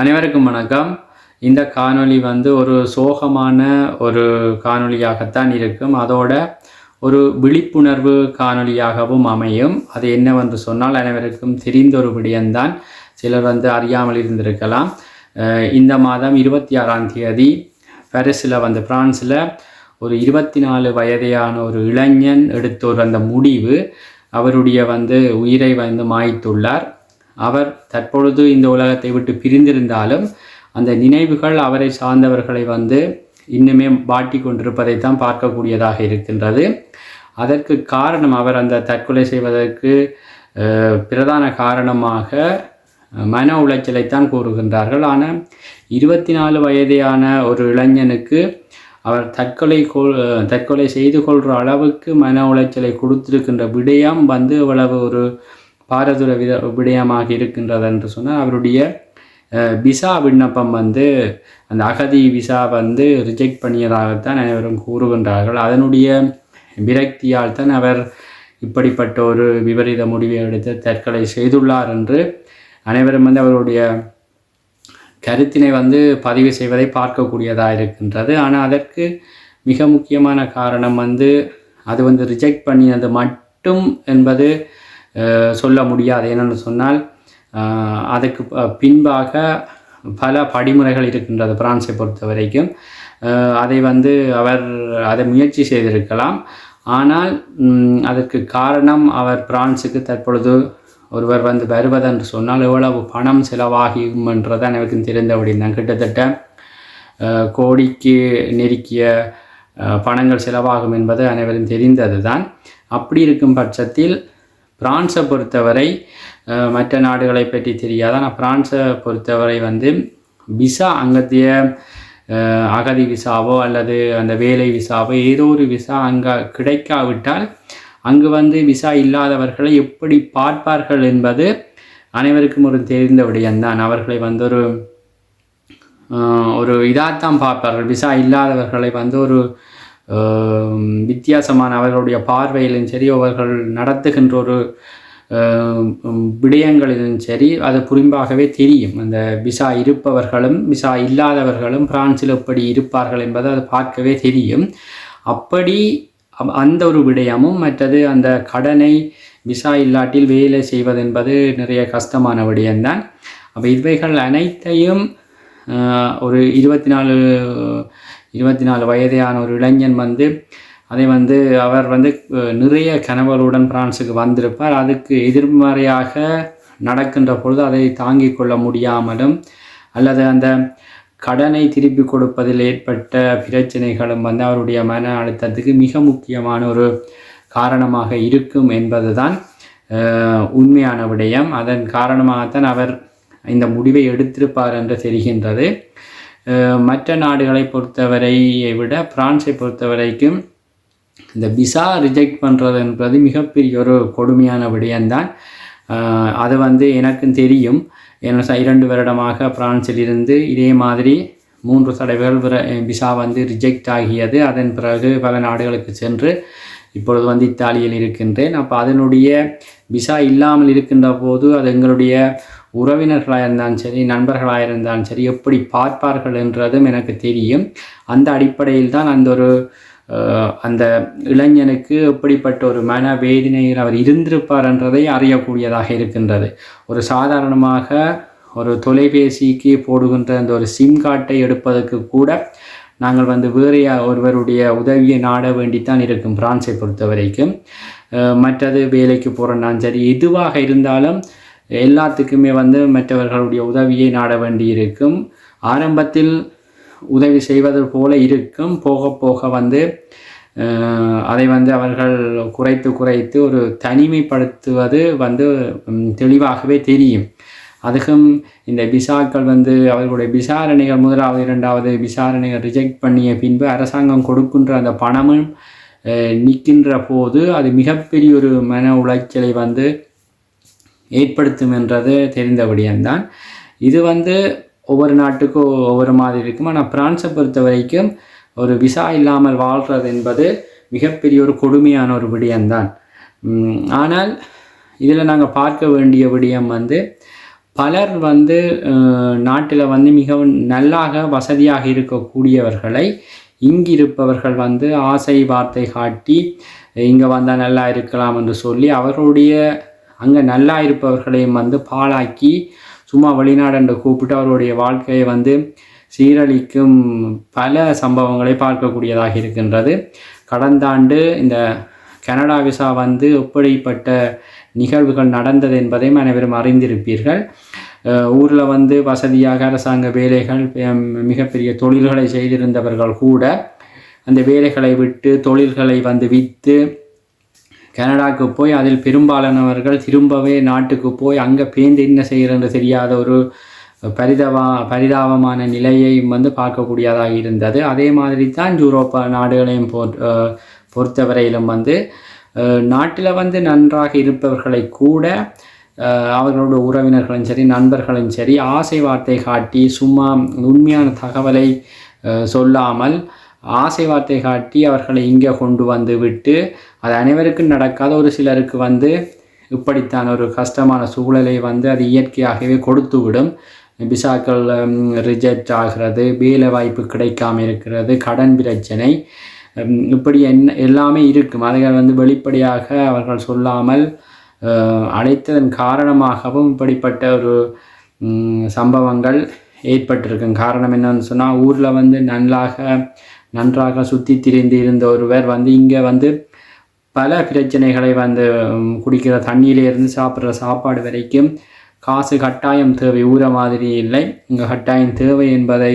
அனைவருக்கும் வணக்கம். இந்த காணொளி வந்து ஒரு சோகமான ஒரு காணொளியாகத்தான் இருக்கும். அதோட ஒரு விழிப்புணர்வு காணொளியாகவும் அமையும். அது என்னவென்று சொன்னால் அனைவருக்கும் தெரிந்த ஒரு விடயம்தான் சிலர் வந்து அறியாமல் இருந்திருக்கலாம். இந்த மாதம் இருபத்தி ஆறாம் தேதி பாரிஸில் வந்து பிரான்ஸில் ஒரு இருபத்தி நாலு வயதையான ஒரு இளைஞன் எடுத்த ஒரு அந்த முடிவு அவருடைய வந்து உயிரை வந்து மாய்த்துள்ளார். அவர் தற்பொழுது இந்த உலகத்தை விட்டு பிரிந்திருந்தாலும் அந்த நினைவுகள் அவரை சார்ந்தவர்களை வந்து இன்னுமே வாட்டி கொண்டிருப்பதை தான் பார்க்கக்கூடியதாக இருக்கின்றது. அதற்கு காரணம் அவர் அந்த தற்கொலை செய்வதற்கு பிரதான காரணமாக மன உளைச்சலைத்தான் கூறுகின்றார்கள். ஆனால் இருபத்தி நாலு வயதையான ஒரு இளைஞனுக்கு அவர் தற்கொலை கொள் தற்கொலை செய்து கொள்கிற அளவுக்கு மன உளைச்சலை கொடுத்திருக்கின்ற விடயம் வந்து இவ்வளவு ஒரு பாரதூர வித விடயமாக இருக்கின்றது என்று சொன்னால் அவருடைய விசா விண்ணப்பம் வந்து அந்த அகதி விசா வந்து ரிஜெக்ட் பண்ணியதாகத்தான் அனைவரும் கூறுகின்றார்கள். அதனுடைய விரக்தியால் தான் அவர் இப்படிப்பட்ட ஒரு விபரீத முடிவை எடுத்து தற்கொலை செய்துள்ளார் என்று அனைவரும் வந்து அவருடைய கருத்தினை வந்து பதிவு செய்வதை பார்க்கக்கூடியதாக இருக்கின்றது. ஆனால் அதற்கு மிக முக்கியமான காரணம் வந்து அது வந்து ரிஜெக்ட் பண்ணியது மட்டும் என்பது சொல்ல முடியாது. என்னென்னு சொன்னால் அதற்கு அதுக்கு பின்பாக பல படிமுறைகள் இருக்கின்றது பிரான்ஸை பொறுத்த வரைக்கும் அதை வந்து அவர் அதை முயற்சி செய்திருக்கலாம். ஆனால் அதற்கு காரணம் அவர் பிரான்ஸுக்கு தற்பொழுது ஒருவர் வந்து வருவதென்று சொன்னால் எவ்வளவு பணம் செலவாகும் என்றதை அனைவருக்கும் தெரிந்த அப்படின்னா கிட்டத்தட்ட கோடிக்கு நெருக்கிய பணங்கள் செலவாகும் என்பது அனைவரும் தெரிந்தது தான் அப்படி இருக்கும் பட்சத்தில் பிரான்ஸை பொறுத்தவரை மற்ற நாடுகளை பற்றி தெரியாது? ஆனால் பிரான்ஸை பொறுத்தவரை வந்து விசா அங்கத்திய அகதி விசாவோ அல்லது அந்த வேலை விசாவோ ஏதோ ஒரு விசா அங்கே கிடைக்காவிட்டால் அங்கு வந்து விசா இல்லாதவர்களை எப்படி பார்ப்பார்கள் என்பது அனைவருக்கும் ஒரு தெரிந்த விடயம்தான். அவர்களை வந்து ஒரு ஒரு இதாகத்தான் பார்ப்பார்கள். விசா இல்லாதவர்களை வந்து ஒரு வித்தியாசமான அவர்களுடைய பார்வையிலும் சரி அவர்கள் நடத்துகின்ற ஒரு விடயங்களிலும் சரி அது புரிம்பாகவே தெரியும். அந்த விசா இருப்பவர்களும் விசா இல்லாதவர்களும் பிரான்சில் எப்படி இருப்பார்கள் என்பது அது பார்க்கவே தெரியும். அப்படி அந்த ஒரு விடயமும் மற்றது அந்த கடனை விசா இல்லாட்டில் வேலை செய்வது என்பது நிறைய கஷ்டமான விடயம்தான். அப்போ இவைகள் அனைத்தையும் ஒரு இருபத்தி நாலு இருபத்தி நாலு வயதையான ஒரு இளைஞன் வந்து அதை வந்து அவர் வந்து நிறைய கனவுகளுடன் பிரான்ஸுக்கு வந்திருப்பார். அதுக்கு எதிர்மறையாக நடக்கின்ற பொழுது அதை தாங்கிக் கொள்ள முடியாமலும் அல்லது அந்த கடனை திருப்பி கொடுப்பதில் ஏற்பட்ட பிரச்சனைகளும் வந்து அவருடைய மன அழுத்தத்துக்கு மிக முக்கியமான ஒரு காரணமாக இருக்கும் என்பதுதான் தான் உண்மையான விடயம். அதன் காரணமாகத்தான் அவர் இந்த முடிவை எடுத்திருப்பார் என்று தெரிகின்றது. மற்ற நாடுகளை பொறுத்தவரையை விட பிரான்ஸை பொறுத்தவரைக்கும் இந்த விசா ரிஜெக்ட் பண்ணுறது என்பது மிகப்பெரிய ஒரு கொடுமையான விடயம்தான். அது வந்து எனக்கும் தெரியும். ஏன்னா ச- இரண்டு வருடமாக பிரான்சில் இருந்து இதே மாதிரி மூன்று தடவைகள் விசா வந்து ரிஜெக்ட் ஆகியது. அதன் பிறகு பல நாடுகளுக்கு சென்று இப்பொழுது வந்து இத்தாலியில் இருக்கின்றேன். அப்போ அதனுடைய விசா இல்லாமல் இருக்கின்ற போது அது எங்களுடைய உறவினர்களாக இருந்தாலும் சரி நண்பர்களாக இருந்தாலும் சரி எப்படி பார்ப்பார்கள் என்றதும் எனக்கு தெரியும். அந்த அடிப்படையில் தான் அந்த ஒரு அந்த இளைஞனுக்கு எப்படிப்பட்ட ஒரு மன வேதனையில் அவர் இருந்திருப்பார் என்றதை அறியக்கூடியதாக இருக்கின்றது. ஒரு சாதாரணமாக ஒரு தொலைபேசிக்கு போடுகின்ற அந்த ஒரு சிம் கார்டை எடுப்பதற்கு கூட நாங்கள் வந்து வேறு ஒருவருடைய உதவியை நாட வேண்டித்தான் இருக்கும் பிரான்ஸை பொறுத்த வரைக்கும் மற்றது வேலைக்கு போகிறனாலும் சரி எதுவாக இருந்தாலும் எல்லாத்துக்குமே வந்து மற்றவர்களுடைய உதவியை நாட வேண்டி இருக்கும் ஆரம்பத்தில் உதவி செய்வது போல இருக்கும். போக போக வந்து அதை வந்து அவர்கள் குறைத்து குறைத்து ஒரு தனிமைப்படுத்துவது வந்து தெளிவாகவே தெரியும். அதுக்கும் இந்த விசாக்கள் வந்து அவர்களுடைய விசாரணைகள் முதலாவது இரண்டாவது விசாரணைகள் ரிஜெக்ட் பண்ணிய பின்பு அரசாங்கம் கொடுக்கின்ற அந்த பணமும் நிற்கின்ற போது அது மிகப்பெரிய ஒரு மன உளைச்சலை வந்து ஏற்படுத்தும் என்றது தெரிந்த இது வந்து ஒவ்வொரு நாட்டுக்கும் ஒவ்வொரு மாதிரி இருக்கும்? ஆனால் பிரான்ஸை பொறுத்த வரைக்கும் ஒரு விசா இல்லாமல் வாழ்கிறது என்பது மிகப்பெரிய ஒரு கொடுமையான ஒரு விடயம்தான். ஆனால் இதில் நாங்கள் பார்க்க வேண்டிய விடயம் வந்து பலர் வந்து நாட்டில் வந்து மிகவும் நல்லாக வசதியாக இருக்கக்கூடியவர்களை இங்கிருப்பவர்கள் வந்து ஆசை வார்த்தை காட்டி இங்கே வந்தால் நல்லா இருக்கலாம் என்று சொல்லி அவர்களுடைய அங்கே நல்லா இருப்பவர்களையும் வந்து பாழாக்கி சும்மா வெளிநாடென்று கூப்பிட்டு அவருடைய வாழ்க்கையை வந்து சீரழிக்கும் பல சம்பவங்களை பார்க்கக்கூடியதாக இருக்கின்றது. கடந்த ஆண்டு இந்த கனடா விசா வந்து எப்படிப்பட்ட நிகழ்வுகள் நடந்தது என்பதையும் அனைவரும் அறிந்திருப்பீர்கள். ஊரில் வந்து வசதியாக அரசாங்க வேலைகள் மிகப்பெரிய தொழில்களை செய்திருந்தவர்கள் கூட அந்த வேலைகளை விட்டு தொழில்களை வந்து விற்று கனடாவுக்கு போய் அதில் பெரும்பாலானவர்கள் திரும்பவே நாட்டுக்கு போய் அங்கே பேந்து என்ன செய்கிறது தெரியாத ஒரு பரிதவா பரிதாபமான நிலையை வந்து பார்க்கக்கூடியதாக இருந்தது. அதே மாதிரி தான் யூரோப்பா நாடுகளையும் பொறுத்தவரையிலும் வந்து நாட்டில் வந்து நன்றாக இருப்பவர்களை கூட அவர்களோட உறவினர்களும் சரி நண்பர்களும் சரி ஆசை வார்த்தை காட்டி சும்மா உண்மையான தகவலை சொல்லாமல் ஆசை வார்த்தை காட்டி அவர்களை இங்கே கொண்டு வந்து விட்டு அது அனைவருக்கும் நடக்காத ஒரு சிலருக்கு வந்து இப்படித்தான் ஒரு கஷ்டமான சூழலை வந்து அது இயற்கையாகவே கொடுத்து விடும் விசாக்கள் ரிஜெக்ட் ஆகிறது வேலை வாய்ப்பு கிடைக்காம இருக்கிறது கடன் பிரச்சனை இப்படி என்ன எல்லாமே இருக்கும். அதை வந்து வெளிப்படையாக அவர்கள் சொல்லாமல் அழைத்ததன் காரணமாகவும் இப்படிப்பட்ட ஒரு சம்பவங்கள் ஏற்பட்டிருக்கும். காரணம் என்னன்னு சொன்னால் ஊரில் வந்து நன்றாக நன்றாக சுற்றி திரிந்து இருந்த ஒருவர் வந்து இங்கே வந்து பல பிரச்சனைகளை வந்து குடிக்கிற தண்ணியிலேருந்து சாப்பிட்ற சாப்பாடு வரைக்கும் காசு கட்டாயம் தேவை. ஊற மாதிரி இல்லை. இங்கே கட்டாயம் தேவை என்பதை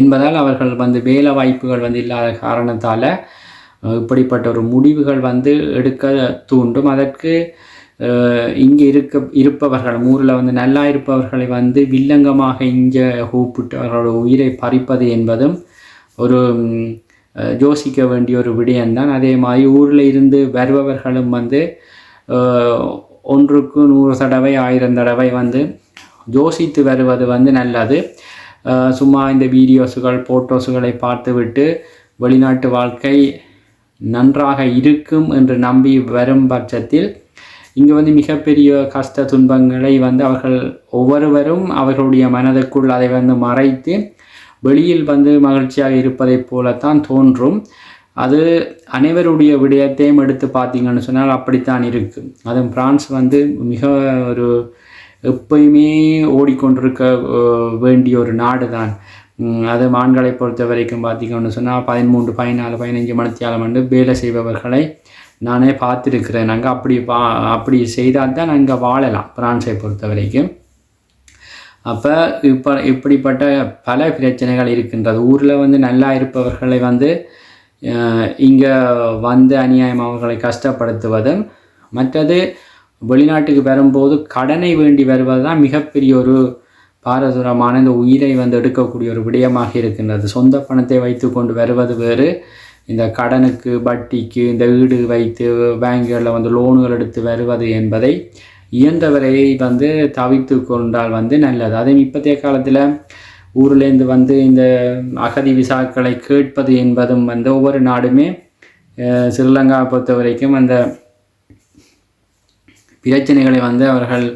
என்பதால் அவர்கள் வந்து வேலை வாய்ப்புகள் வந்து இல்லாத காரணத்தால் இப்படிப்பட்ட ஒரு முடிவுகள் வந்து எடுக்க தூண்டும். அதற்கு இங்கே இருக்க இருப்பவர்கள் ஊரில் வந்து நல்லா இருப்பவர்களை வந்து வில்லங்கமாக இங்கே கூப்பிட்டு அவர்களோட உயிரை பறிப்பது என்பதும் ஒரு யோசிக்க வேண்டிய ஒரு விடயம்தான். அதே மாதிரி ஊரில் இருந்து வருபவர்களும் வந்து ஒன்றுக்கு நூறு தடவை ஆயிரம் தடவை வந்து யோசித்து வருவது வந்து நல்லது. சும்மா இந்த வீடியோஸுகள் ஃபோட்டோஸுகளை பார்த்துவிட்டு வெளிநாட்டு வாழ்க்கை நன்றாக இருக்கும் என்று நம்பி வரும் பட்சத்தில் இங்கே வந்து மிகப்பெரிய கஷ்ட துன்பங்களை வந்து அவர்கள் ஒவ்வொருவரும் அவர்களுடைய மனதுக்குள் அதை வந்து மறைத்து வெளியில் வந்து மகிழ்ச்சியாக இருப்பதைப் போலத்தான் தோன்றும். அது அனைவருடைய விடயத்தையும் எடுத்து பார்த்தீங்கன்னு சொன்னால் அப்படித்தான் இருக்குது அதுவும் பிரான்ஸ் வந்து மிக ஒரு எப்பயுமே ஓடிக்கொண்டிருக்க வேண்டிய ஒரு நாடு தான் அது மான்களை பொறுத்த வரைக்கும் பார்த்திங்கன்னு சொன்னால் பதிமூன்று பதினாலு பதினஞ்சு மணித்தியாலம் வந்து வேலை செய்பவர்களை நானே பார்த்துருக்கிறேன். நாங்கள் அப்படி பா அப்படி செய்தால் தான் நாங்கள் வாழலாம் பிரான்ஸை பொறுத்த வரைக்கும். அப்போ இப்போ இப்படிப்பட்ட பல பிரச்சனைகள் இருக்கின்றது. ஊரில் வந்து நல்லா இருப்பவர்களை வந்து இங்கே வந்து அநியாயம் அவர்களை கஷ்டப்படுத்துவதும் மற்றது வெளிநாட்டுக்கு வரும்போது கடனை வேண்டி வருவது தான் மிகப்பெரிய ஒரு பாரதூரமான இந்த உயிரை வந்து எடுக்கக்கூடிய ஒரு விடயமாக இருக்கின்றது. சொந்த பணத்தை வைத்து கொண்டு வருவது வேறு. இந்த கடனுக்கு வட்டிக்கு இந்த வீடு வைத்து பேங்குகளில் வந்து லோனுகள் எடுத்து வருவது என்பதை இயன்றவரை வந்து தவித்து கொண்டால் வந்து நல்லது. அதே இப்போதைய காலத்தில் ஊர்லேருந்து வந்து இந்த அகதி விசாக்களை கேட்பது என்பதும் வந்து ஒவ்வொரு நாடுமே ஸ்ரீலங்கா பொறுத்த வரைக்கும் அந்த பிரச்சனைகளை வந்து அவர்கள்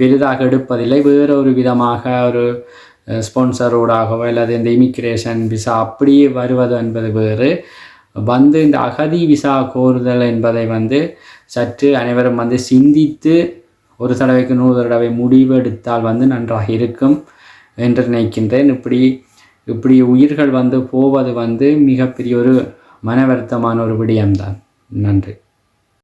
பெரிதாக எடுப்பதில்லை. வேறு ஒரு விதமாக ஒரு ஸ்பான்சரோடாகவோ அல்லது இந்த இமிக்ரேஷன் விசா அப்படியே வருவது என்பது வேறு. வந்து இந்த அகதி விசா கோருதல் என்பதை வந்து சற்று அனைவரும் வந்து சிந்தித்து ஒரு தடவைக்கு நூறு தடவை முடிவு எடுத்தால் வந்து நன்றாக இருக்கும் என்று நினைக்கின்றேன். இப்படி இப்படி உயிர்கள் வந்து போவது வந்து மிகப்பெரிய ஒரு மன வருத்தமான ஒரு விடயம்தான். நன்றி.